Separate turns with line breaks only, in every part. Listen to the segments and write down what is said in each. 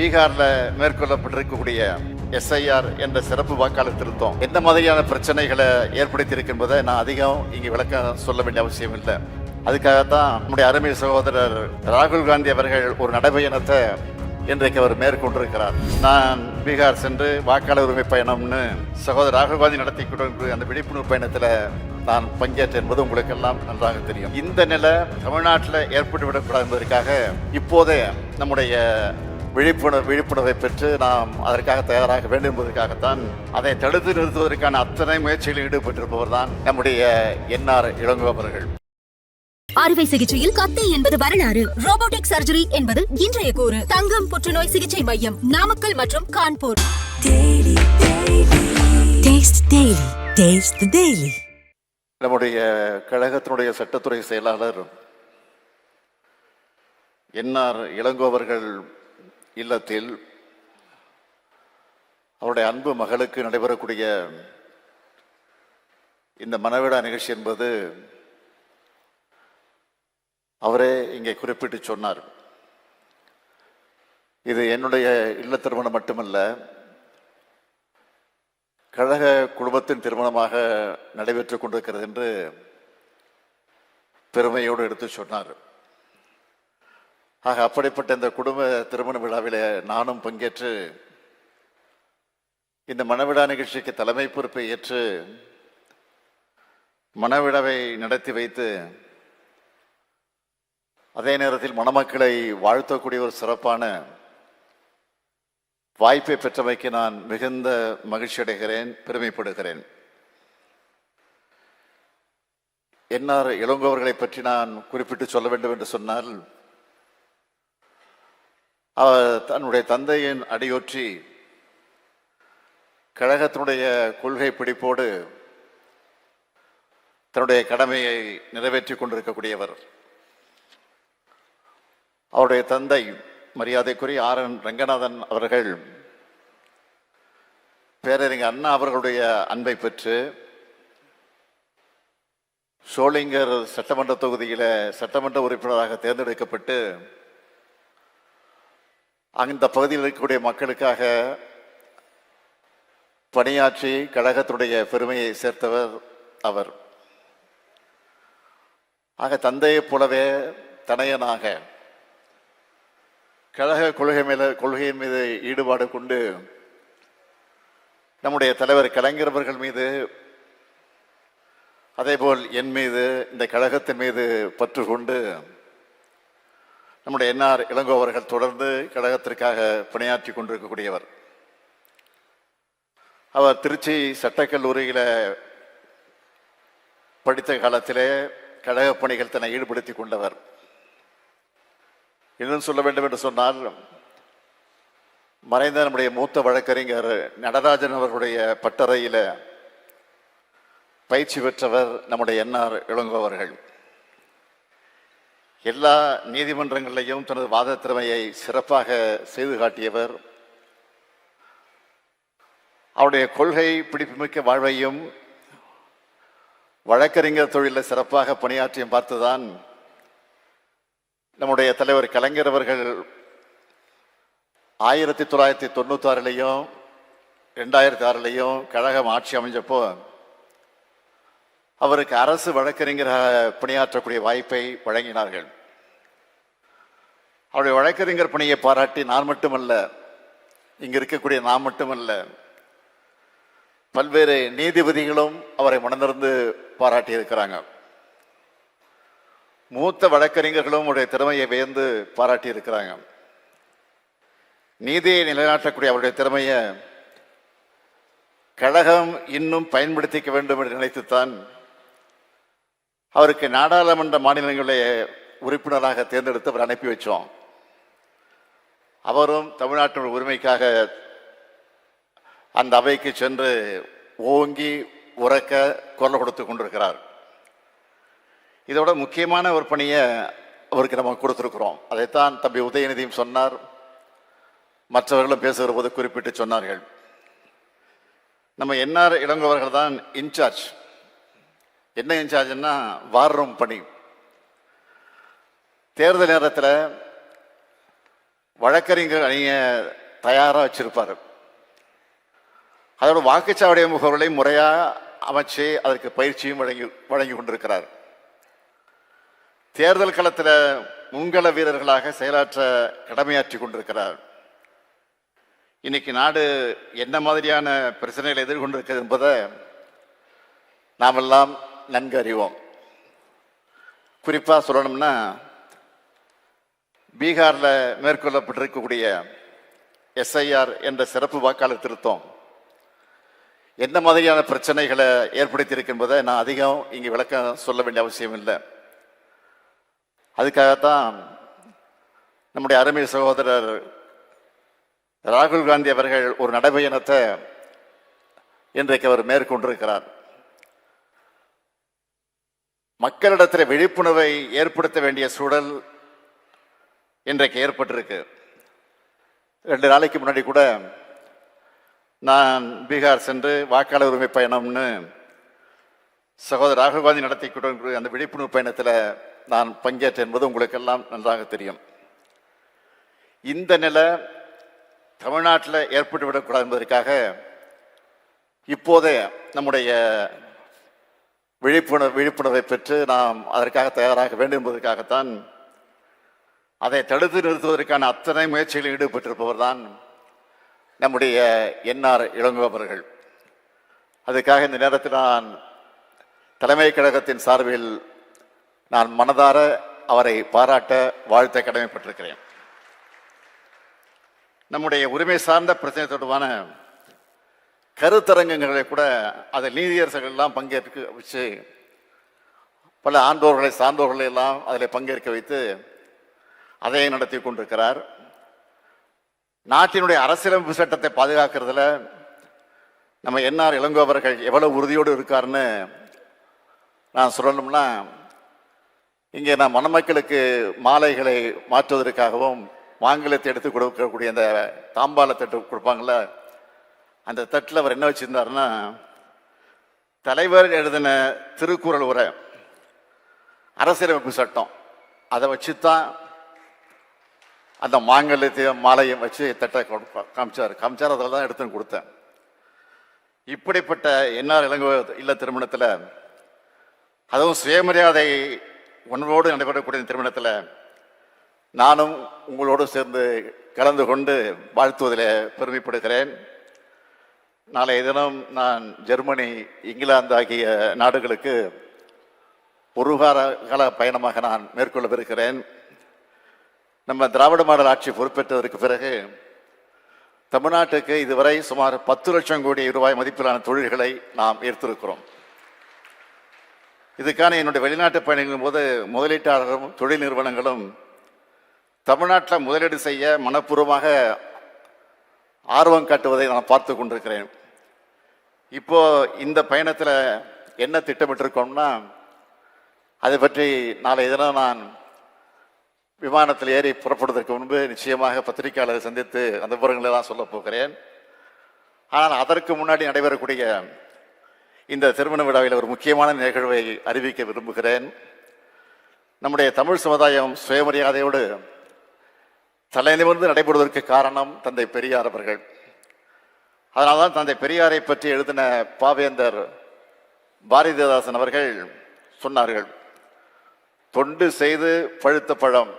பீகாரில் மேற்கொள்ளப்பட்டிருக்கக்கூடிய எஸ்ஐஆர் என்ற சிறப்பு வாக்காளர் திருத்தம் எந்த மாதிரியான பிரச்சனைகளை ஏற்படுத்தி இருக்கின்றதை நான் அதிகம் இங்கே விளக்கம் சொல்ல வேண்டிய அவசியம் இல்லை. அதுக்காகத்தான் நம்முடைய அருமை சகோதரர் ராகுல் காந்தி அவர்கள் ஒரு நடைபயணத்தை இன்றைக்கு அவர் மேற்கொண்டிருக்கிறார். நான் பீகார் சென்று வாக்காளர் உரிமை பயணம்னு சகோதரர் ராகுல் காந்தி நடத்தி கொண்டு அந்த விழிப்புணர்வு பயணத்தில் நான் பங்கேற்றேன் என்பது உங்களுக்கு எல்லாம் நன்றாக தெரியும். இந்த நிலை தமிழ்நாட்டில் ஏற்பட்டுவிடக்கூடாது என்பதற்காக இப்போதே நம்முடைய விழிப்புணர்வு விழிப்புணர்வை பெற்று நாம் அதற்காக தயாராக வேண்டும் என்பதற்காகத்தான் அதை தடுத்து நிறுத்துவதற்கான அத்தனை முயற்சிகளில் ஈடுபட்டிருப்பவர் தான் நம்முடைய என்ஆர் இளங்கோ அவர்கள்.
அறுவை சிகிச்சையில் கத்தி என்பது வரலாறு. ரோபோட்டிக் சர்ஜரி என்பது இன்றைய கூறு. தங்கம் புற்றுநோய் சிகிச்சை மையம் நாமக்கல் மற்றும் கான்பூர்.
நம்முடைய கழகத்தினுடைய சட்டத்துறை செயலாளர் என்ஆர் இளங்கோ அவர்கள் இல்லத்தில் அவருடைய அன்பு மகளுக்கு நடைபெறக்கூடிய இந்த மனவிடா நிகழ்ச்சி என்பது அவரே இங்கே குறிப்பிட்டு சொன்னார். இது என்னுடைய இல்ல திருமணம் மட்டுமல்ல கழக குடும்பத்தின் திருமணமாக நடைபெற்றுக் கொண்டிருக்கிறது என்று பெருமையோடு எடுத்து சொன்னார். ஆக அப்படிப்பட்ட இந்த குடும்ப திருமண விழாவில் நானும் பங்கேற்று இந்த மணவிழா நிகழ்ச்சிக்கு தலைமை பொறுப்பை ஏற்று மணவிழாவை நடத்தி வைத்து அதே நேரத்தில் மணமக்களை வாழ்த்தக்கூடிய ஒரு சிறப்பான வாய்ப்பை பெற்றமைக்கு நான் மிகுந்த மகிழ்ச்சி அடைகிறேன் பெருமைப்படுகிறேன் என்ஆர் இளங்கோவர்களை பற்றி நான் குறிப்பிட்டு சொல்ல வேண்டும் என்று சொன்னால் அவர் தன்னுடைய தந்தையின் அடியொற்றி கழகத்தினுடைய கொள்கை பிடிப்போடு தன்னுடைய கடமையை நிறைவேற்றி கொண்டிருக்கக்கூடியவர். அவருடைய தந்தை மரியாதைக்குரிய ஆர் என் ரங்கநாதன் அவர்கள் பேரறிஞர் அண்ணா அவர்களுடைய அன்பை பெற்று சோளிங்கர் சட்டமன்ற தொகுதியில் சட்டமன்ற உறுப்பினராக தேர்ந்தெடுக்கப்பட்டு அந்த பகுதியில் இருக்கக்கூடிய மக்களுக்காக பணியாற்றி கழகத்துடைய பெருமையை சேர்த்தவர் அவர். ஆக தந்தையைப் போலவே தனையனாக கழக கொள்கை மேல கொள்கையின் மீது ஈடுபாடு கொண்டு நம்முடைய தலைவர் கலைஞரவர்கள் மீது அதேபோல் என் மீது இந்த கழகத்தின் மீது பற்று கொண்டு நம்முடைய என்ஆர் இளங்கோ அவர்கள் தொடர்ந்து கழகத்திற்காக பணியாற்றி கொண்டிருக்கக்கூடியவர். அவர் திருச்சி சட்டக்கல்லூரியில் படித்த காலத்திலே கழக பணிகள் தன்னை ஈடுபடுத்திக் கொண்டவர். இன்னும் சொல்ல வேண்டும் என்று சொன்னால் மறைந்த நம்முடைய மூத்த வழக்கறிஞர் நடராஜன் அவர்களுடைய பட்டறையில் பயிற்சி பெற்றவர் நம்முடைய என்ஆர் இளங்கோ அவர்கள். எல்லா நீதிமன்றங்களிலையும் தனது வாத திறமையை சிறப்பாக செய்து காட்டியவர். அவருடைய கொள்கை பிடிப்புமிக்க வாழ்வையும் வழக்கறிஞர் தொழிலில் சிறப்பாக பணியாற்றியும் பார்த்துதான் நம்முடைய தலைவர் கலைஞர் அவர்கள் ஆயிரத்தி தொள்ளாயிரத்தி தொண்ணூத்தி ஆறுலையும் ரெண்டாயிரத்தி ஆறுலையும் கழகம் ஆட்சி அமைஞ்சப்போ அவருக்கு அரசு வழக்கறிஞராக பணியாற்றக்கூடிய வாய்ப்பை வழங்கினார்கள். அவருடைய வழக்கறிஞர் பணியை பாராட்டி நான் மட்டுமல்ல இங்க இருக்கக்கூடிய நான் மட்டுமல்ல பல்வேறு நீதிபதிகளும் அவரை மனதிறந்து பாராட்டி இருக்கிறாங்க மூத்த வழக்கறிஞர்களும் அவருடைய திறமையை வியந்து பாராட்டி இருக்கிறாங்க நீதியை நிலைநாட்டக்கூடிய அவருடைய திறமையை கழகம் இன்னும் பயன்படுத்திக்க வேண்டும் என்று நினைத்துத்தான் அவருக்கு நாடாளுமன்ற மாநிலங்களுடைய உறுப்பினராக தேர்ந்தெடுத்து அவர் அனுப்பி வச்சோம். அவரும் தமிழ்நாட்டின் உரிமைக்காக அந்த அவைக்கு சென்று ஓங்கி உறக்க குரல் கொடுத்து கொண்டிருக்கிறார். இதோட முக்கியமான ஒரு பணியை அவருக்கு நம்ம கொடுத்துருக்குறோம். அதைத்தான் தம்பி உதயநிதியும் சொன்னார். மற்றவர்களும் பேசுகிற போது குறிப்பிட்டு சொன்னார்கள். நம்ம என்ஆர் இளங்கோவர்கள் தான் இன்சார்ஜ். என்ன இன்சார்ஜ்னா வார் ரூம் பணி. தேர்தல் நேரத்தில் வழக்கறிஞர் அணியை தயாராக வச்சிருப்பார். அதோட வாக்குச்சாவடி முகவர்களை முறையாக அமைச்சு அதற்கு பயிற்சியும் வழங்கி வழங்கி கொண்டிருக்கிறார். தேர்தல் களத்தில் முன்கள வீரர்களாக செயலாற்ற கடமையாற்றி கொண்டிருக்கிறார். இன்னைக்கு நாடு என்ன மாதிரியான பிரச்சனைகளை எதிர்கொண்டிருக்கிறது என்பதை நாமெல்லாம் நன்கு அறிவோம் குறிப்பாக சொல்லணும்னா பீகாரில் மேற்கொள்ளப்பட்டிருக்கக்கூடிய எஸ்ஐஆர் என்ற சிறப்பு வாக்காளர் திருத்தம் எந்த மாதிரியான பிரச்சனைகளை ஏற்படுத்தியிருக்கின்றதை நான் அதிகம் இங்கே விளக்கம் சொல்ல வேண்டிய அவசியம் இல்லை. அதுக்காகத்தான் நம்முடைய அருமை சகோதரர் ராகுல் காந்தி அவர்கள் ஒரு நடைபயணத்தை இன்றைக்கு அவர் மேற்கொண்டிருக்கிறார். மக்களிடத்தில் விழிப்புணர்வை ஏற்படுத்த வேண்டிய சூழல் இன்றைக்கு ஏற்பட்டிருக்கு. ரெண்டு நாளைக்கு முன்னாடி கூட நான் பீகார் சென்று வாக்காளர் உரிமை பயணம்னு சகோதரர் ராகுல் காந்தி நடத்தி கொண்டு அந்த விழிப்புணர்வு பயணத்தில் நான் பங்கேற்றேன் என்பது உங்களுக்கெல்லாம் நன்றாக தெரியும். இந்த நிலை தமிழ்நாட்டில் ஏற்பட்டுவிடக்கூடாது என்பதற்காக இப்போதே நம்முடைய விழிப்புணர்வு விழிப்புணர்வை பெற்று நாம் அதற்காக தயாராக வேண்டும் என்பதற்காகத்தான் அதை தடுத்து நிறுத்துவதற்கான அத்தனை முயற்சிகளில் ஈடுபட்டிருப்பவர் தான் நம்முடைய என்ஆர் இளங்கோ அவர்கள். அதுக்காக இந்த நேரத்தில் நான் தலைமை கழகத்தின் சார்பில் நான் மனதார அவரை பாராட்ட வாழ்த்த கடமைப்பட்டிருக்கிறேன். நம்முடைய உரிமை சார்ந்த பிரச்சனை தொடர்பான கருத்தரங்கங்களை கூட அதை நீதியரசர்கள் எல்லாம் பங்கேற்க வச்சு பல ஆண்டோர்களை சார்ந்தோர்களை எல்லாம் அதில் பங்கேற்க வைத்து அதை நடத்தி கொண்டிருக்கிறார். நாட்டினுடைய அரசியலமைப்பு சட்டத்தை பாதுகாக்கிறதுல நம்ம என்ஆர் இளங்கோ அவர்கள் உறுதியோடு இருக்காருன்னு நான் சொல்லணும்னா இங்கே நான் மணமக்களுக்கு மாலைகளை மாற்றுவதற்காகவும் மாங்கலத்தை எடுத்து கொடுக்கக்கூடிய அந்த தாம்பால கொடுப்பாங்களே அந்த தட்டில் அவர் என்ன வச்சுருந்தாருன்னா தலைவர் எழுதின திருக்குறள் உரை அரசியலமைப்பு சட்டம். அதை வச்சு தான் அந்த மாங்கல்யத்தையும் மாலையும் வச்சு தட்டை காமிச்சார். காமிச்சார் அதில் தான் எடுத்துன்னு கொடுத்தேன். இப்படிப்பட்ட என்ஆர் இளங்கோ இல்ல திருமணத்தில் அதுவும் சுயமரியாதை உணர்வோடு நடைபெறக்கூடிய திருமணத்தில் நானும் உங்களோடு சேர்ந்து கலந்து கொண்டு வாழ்த்துவதில் பெருமைப்படுகிறேன். நாளைய தினம் நான் ஜெர்மனி இங்கிலாந்து ஆகிய நாடுகளுக்கு ஒரு வார கால பயணமாக நான் மேற்கொள்ளவிருக்கிறேன். நம்ம திராவிட மாடல் ஆட்சி பொறுப்பேற்றதற்கு பிறகு தமிழ்நாட்டுக்கு இதுவரை சுமார் பத்து லட்சம் கோடி ரூபாய் மதிப்பிலான தொழில்களை நாம் ஈர்த்திருக்கிறோம். இதுக்கான என்னுடைய வெளிநாட்டு பயணிகளின் போது முதலீட்டாளரும் தொழில் நிறுவனங்களும் தமிழ்நாட்டில் முதலீடு செய்ய மனப்பூர்வமாக ஆர்வம் காட்டுவதை நான் பார்த்து கொண்டிருக்கிறேன். இப்போ இந்த பயணத்தில் என்ன திட்டமிட்டிருக்கோம்னா அதை பற்றி நாளை தினம் நான் விமானத்தில் ஏறி புறப்படுவதற்கு முன்பு நிச்சயமாக பத்திரிகையாளரை சந்தித்து அந்த விவரங்களை தான் சொல்ல போகிறேன். ஆனால் அதற்கு முன்னாடி நடைபெறக்கூடிய இந்த திருமண விழாவில் ஒரு முக்கியமான நிகழ்வை அறிவிக்க விரும்புகிறேன். நம்முடைய தமிழ் சமுதாயம் சுயமரியாதையோடு தலைநிமிர்ந்து நடைபெறுவதற்கு காரணம் தந்தை பெரியார் அவர்கள். அதனால்தான் தந்தை பெரியாரை பற்றி எழுதின பாவேந்தர் பாரதிதாசன் அவர்கள் சொன்னார்கள் தொண்டு செய்து பழுத்த பழம்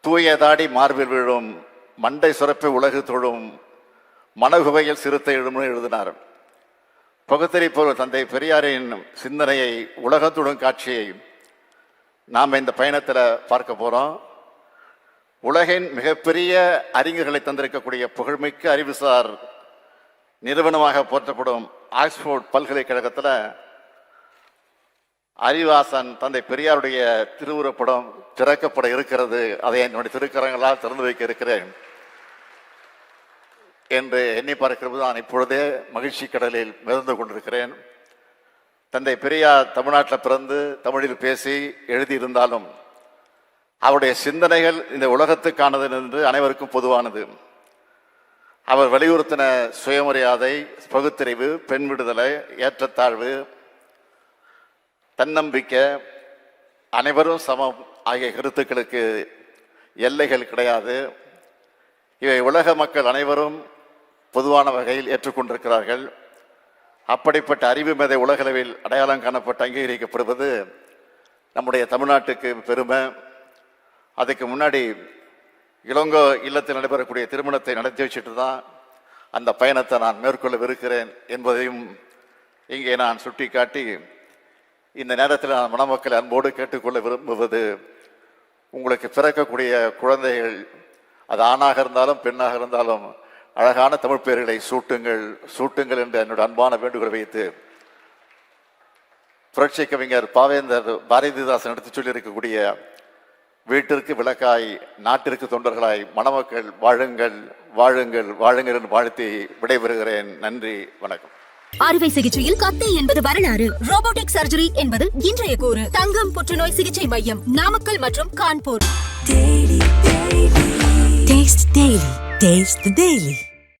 தூய தாடி மார்பில் விழும் மண்டை சுரப்பை உலகு தொழும் மனகுகையில் சிறுத்தை எழும்னு எழுதினார். பகுத்தறிப்போர் தந்தை பெரியாரின் சிந்தனையை உலகத்துடன் காட்சியை நாம் இந்த பயணத்தில் பார்க்க போகிறோம் உலகின் மிகப்பெரிய அறிஞர்களை தந்திருக்கக்கூடிய புகழ்மிக்க அறிவுசார் நிறுவனமாக போற்றப்படும் ஆக்ஸ்போர்ட் பல்கலைக்கழகத்தில் அறிவாசன் தந்தை பெரியாருடைய திருவுருப்படம் திறக்கப்பட இருக்கிறது. அதை என்னுடைய திருக்கரங்களால் திறந்து வைக்க இருக்கிறேன் என்று எண்ணி பார்க்கிறது நான் இப்பொழுதே மகிழ்ச்சி கடலில் மிதந்து கொண்டிருக்கிறேன். தந்தை பெரியார் தமிழ்நாட்டில் பிறந்து தமிழில் பேசி எழுதியிருந்தாலும் அவருடைய சிந்தனைகள் இந்த உலகத்துக்கானது என்று அனைவருக்கும் பொதுவானது. அவர் வலியுறுத்தின சுயமரியாதை பகுத்தறிவு பெண் விடுதலை ஏற்றத்தாழ்வு தன்னம்பிக்கை அனைவரும் சமம். ஆகிய கருத்துக்களுக்கு எல்லைகள் கிடையாது. இவை உலக மக்கள் அனைவரும் பொதுவான வகையில் ஏற்றுக்கொண்டிருக்கிறார்கள். அப்படிப்பட்ட அறிவு மேதை உலகளவில் அடையாளம் காணப்பட்டு அங்கீகரிக்கப்படுவது நம்முடைய தமிழ்நாட்டுக்கு பெருமை. அதுக்கு முன்னாடி இளங்கோ இல்லத்தில் நடைபெறக்கூடிய திருமணத்தை நடத்தி வச்சுட்டு தான் அந்த பயணத்தை நான் மேற்கொள்ளவிருக்கிறேன் என்பதையும் இங்கே நான் சுட்டி காட்டி இந்த நேரத்தில் நான் மணமக்களை அன்போடு கேட்டுக்கொள்ள விரும்புவது உங்களுக்கு பிறக்கக்கூடிய குழந்தைகள் அது ஆணாக இருந்தாலும் பெண்ணாக இருந்தாலும் அழகான தமிழ் பெயர்களை சூட்டுங்கள் சூட்டுங்கள் என்று என்னோட அன்பான வேண்டுகோளை வைத்து புரட்சி கவிஞர் பாவேந்தர் பாரதிதாசன் எடுத்து சொல்லியிருக்கக்கூடிய வீட்டிற்கு விளக்காய் நாட்டிற்கு தொண்டர்களாய் மணமக்கள் வாழுங்கள் வாழுங்கள் வாழுங்கள் என்று வாழ்த்தி விடைபெறுகிறேன். நன்றி வணக்கம்.
அறுவை சிகிச்சையில் கத்தை என்பது வரலாறு. ரோபோட்டிக் சர்ஜரி என்பது இன்றைய கூறு. தங்கம் புற்றுநோய் சிகிச்சை மையம் நாமக்கல் மற்றும் கான்பூர்.
Taste